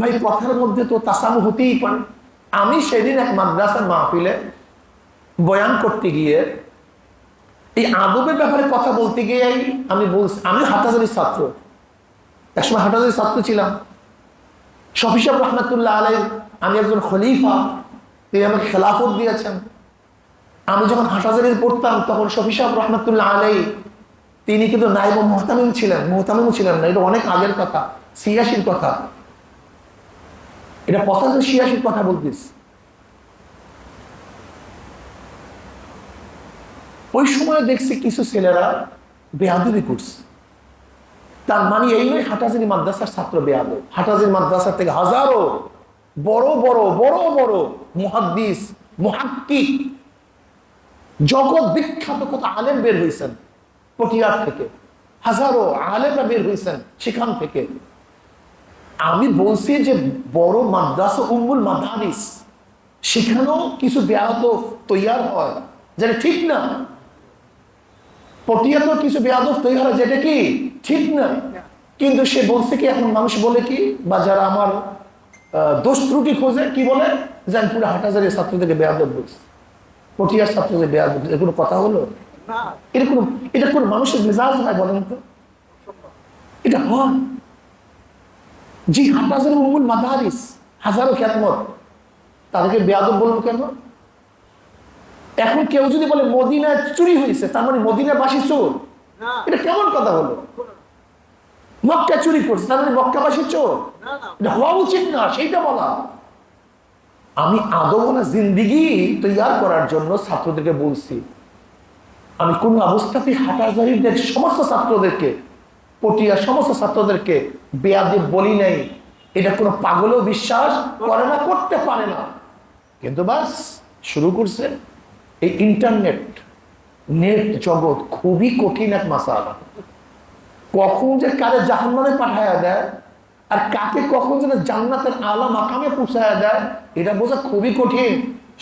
ভাই, কথার মধ্যে তো তাসামু হতেই পারে। আমি সেদিন এক মাদ্রাসার মাহফিলে বয়ান করতে গিয়ে, এই আদবের ব্যাপারে কথা বলতে গিয়েই আমি বলছি আমি হাটাজারির ছাত্র। একসময় হাটাজারির ছাত্র ছিলাম। শফিসাব রহমতুল্লাহ আলাই আমি একজন খলিফা, তিনি আমাকে খেলাফত দিয়েছেন। আমি যখন হাটাজারির পড়তাম, তখন শফিসাব রহমতুল্লাহ আলাই তিনি কিন্তু নাইব মোহতামিম ছিলেন মোহতামিম ছিলেন না, এটা অনেক আগের কথা ছিয়াশির কথা। এটা পঁচাশি, ছিয়াশির কথা বলতিস ওই সময় দেখছি কিছু ছেলেরা বেয়াদুবি করছে। তার মানে এই নয়, হাটাজারি মাদ্রাসার ছাত্র বেয়াদ হাটাজারি মাদ্রাসার থেকে হাজারো বড় বড় বড় বড় মুহাদ্দিস, মুহাক্কিক, জগৎ বিখ্যাত কত আলেম বের হয়েছেন পটিয়ার থেকে। হাজারো আলেমরা বের হয়েছেন সেখান থেকে। আমি বলছি যে বড় মাদ্রাসা উম্মুল মাদারিস সেখানেও কিছু বেয়াদ তৈয়ার হয় যেটা ঠিক না। পটিয়াতেও কিছু বেয়াদব তৈরি হয় যেটা কি ঠিক না। কিন্তু সে বলছে কি এখন মানুষ বলে কি বা যারা আমার দোষ ত্রুটি খোঁজে কি বলে? যে আমি পুরো হাটাজারের ছাত্রদেরকে বেয়াদব বলছি পটিয়ার ছাত্রদের বেয়াদব এর কোনো কথা হলো? এটা কোনো এটা কোনো মানুষের মেজাজ হয় বলেন তো? এটা হয়। জি হাটাজারের মূল মাদারিস হাজারো খ্যাতমত তাদেরকে বেয়াদব বলব কেন? এখন কেউ যদি বলে মদিনায় চুরি হয়েছে তার মানে মদিনায় বাসী চোর। এটা কেমন কথা হলো? মক্কা চুরি করছে তার মানে মক্কাবাসী চোর। এটা হওয়া উচিত না সেইটা বলা। আমি আদমনা জিন্দিগি তৈয়ার করার জন্য ছাত্রদেরকে বলছি। আমি কোন অবস্থাতেই হাটাজারিদের সমস্ত ছাত্রদেরকে পটিয়া সমস্ত ছাত্রদেরকে বেয়াদে বলি নাই। এটা কোনো পাগলও বিশ্বাস করে না, করতে পারে না। কিন্তু বাস, শুরু করছে এই ইন্টারনেট নেট জগৎ, খুবই কঠিন এক মাসালা। কখন যে কারে জাহান্নামে পাঠায়া দেয়, আর কাকে কখন যেন জান্নাতের আলা মাকামে পৌঁছায়া দেয়, এটা বোঝা খুবই কঠিন।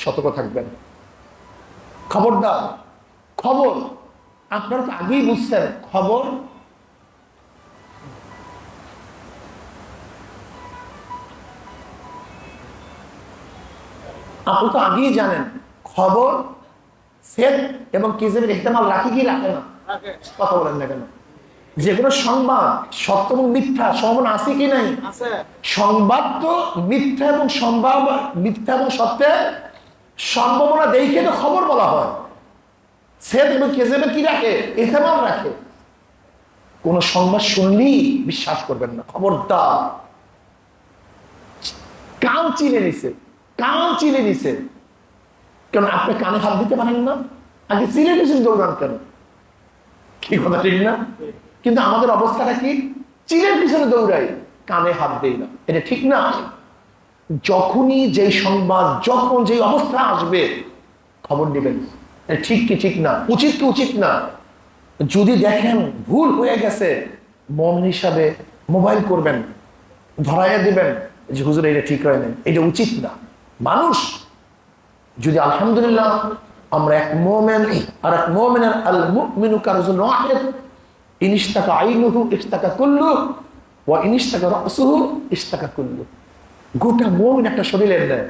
সতর্ক থাকবেন। খবরদার, খবর, আপনারা তো আগেই বুঝছেন, খবর আপনি তো আগেই জানেন খবর সেট এবং কিজের ইহতেমাল রাখি কি রাখে না? কথা বলেন না কেন? যে কোনো সংবাদ সত্য এবং মিথ্যা সম্ভাবনা আছে কি নাই? সংবাদ তো মিথ্যা এবং সম্ভাব মিথ্যা এবং সত্যের সম্ভাবনা দেখে তো খবর বলা হয়। সেট এবং কেজেবে কি রাখে? ইহতেমাল রাখে। কোন সংবাদ শুনলেই বিশ্বাস করবেন না। খবরদার। কান চিনে নিছে। কান চিনে নিছে। কেন আপনি কানে হাত দিতে পারেন না? আগে চিনে নিছেন দৌড়ান কেন? কি কথা ঠিক না? কিন্তু আমাদের অবস্থাটা কি? চিলের পিছনে দৌড়াই, কানে হাত দেই না। এটা ঠিক না? যখনই যেই সংবাদ, যখন যেই অবস্থা আসবে, খবর এটা ঠিক কি ঠিক না? উচিত কি উচিত না? যদি দেখেন ভুল হয়ে গেছে, মন হিসাবে মোবাইল করবেন, ধরাইয়া দিবেন, যে হুজুর, এটা ঠিক হয় না এটা উচিত না। মানুষ, যদি আলহামদুলিল্লাহ আমরা এক মোমেন আর এক মোমেনের আল মুমিনু কারজুল ওয়াহিদ, ইনিশতাকা আইনুহু ইশতাকা কুল্লু, ওয়া ইনিশতাকা রাসুহু ইশতাকা কুল্লু। গোটা মোমেন একটা শরীরের দেয়